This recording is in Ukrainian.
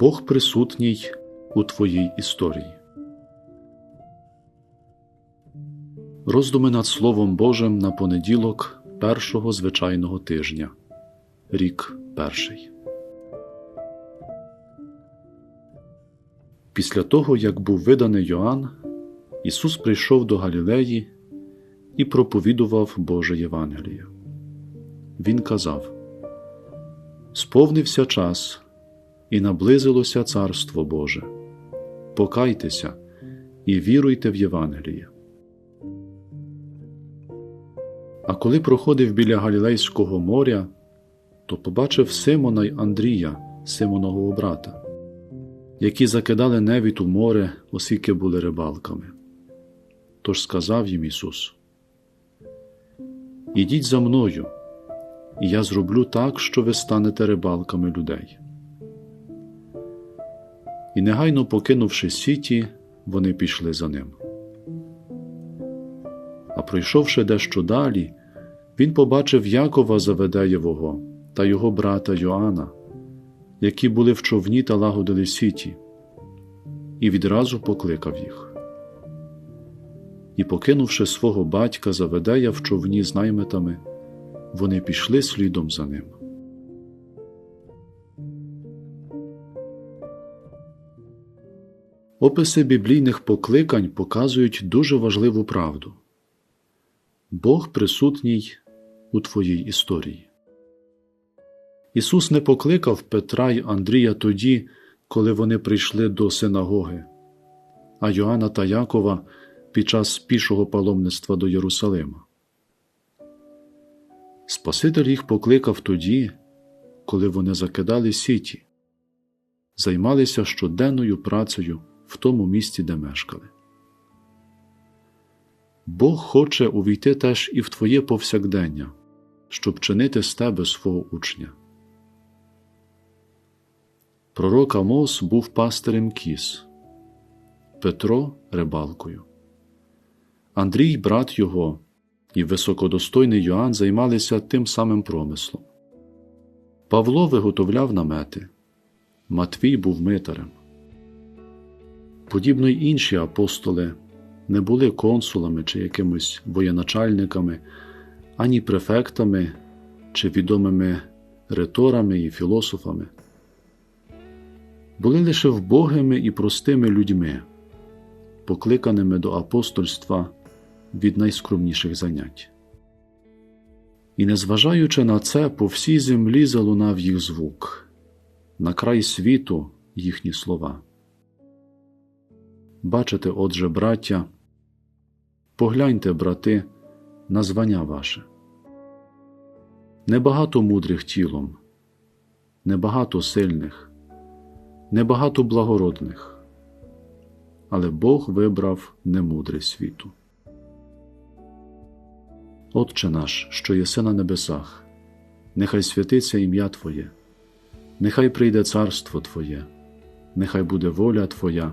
Бог присутній у твоїй історії. Роздуми над Словом Божим на понеділок першого звичайного тижня. Рік перший. Після того, як був виданий Йоанн, Ісус прийшов до Галілеї і проповідував Боже Євангеліє. Він казав: Сповнився час, і наблизилося Царство Боже. Покайтеся і віруйте в Євангеліє. А коли проходив біля Галілейського моря, то побачив Симона й Андрія, Симонового брата, які закидали невід у море, оскільки були рибалками. Тож сказав їм Ісус: Ідіть за мною, і я зроблю так, що ви станете рибалками людей. І негайно покинувши сіті, вони пішли за ним. А пройшовши дещо далі, він побачив Якова Заведеєвого та його брата Йоанна, які були в човні та лагодили сіті, і відразу покликав їх. І, покинувши свого батька Заведея в човні з наймитами, вони пішли слідом за ним. Описи біблійних покликань показують дуже важливу правду. Бог присутній у твоїй історії. Ісус не покликав Петра й Андрія тоді, коли вони прийшли до синагоги, а Йоанна та Якова під час пішого паломництва до Єрусалима. Спаситель їх покликав тоді, коли вони закидали сіті, займалися щоденною працею в тому місці, де мешкали. Бог хоче увійти теж і в твоє повсякдення, щоб чинити з тебе свого учня. Пророк Амос був пастирем кіз, Петро рибалкою. Андрій, брат його, і високодостойний Йоанн займалися тим самим промислом. Павло виготовляв намети, Матвій був митарем. Подібно й інші апостоли не були консулами чи якимись воєначальниками, ані префектами чи відомими риторами і філософами. Були лише вбогими і простими людьми, покликаними до апостольства від найскромніших занять. І, незважаючи на це, по всій землі залунав їх звук, на край світу їхні слова. Бачите, отже, браття, погляньте, брати, на звання ваше. Небагато мудрих тілом, небагато сильних, небагато благородних, але Бог вибрав немудрий світу. Отче наш, що єси на небесах, нехай святиться ім'я Твоє, нехай прийде царство Твоє, нехай буде воля Твоя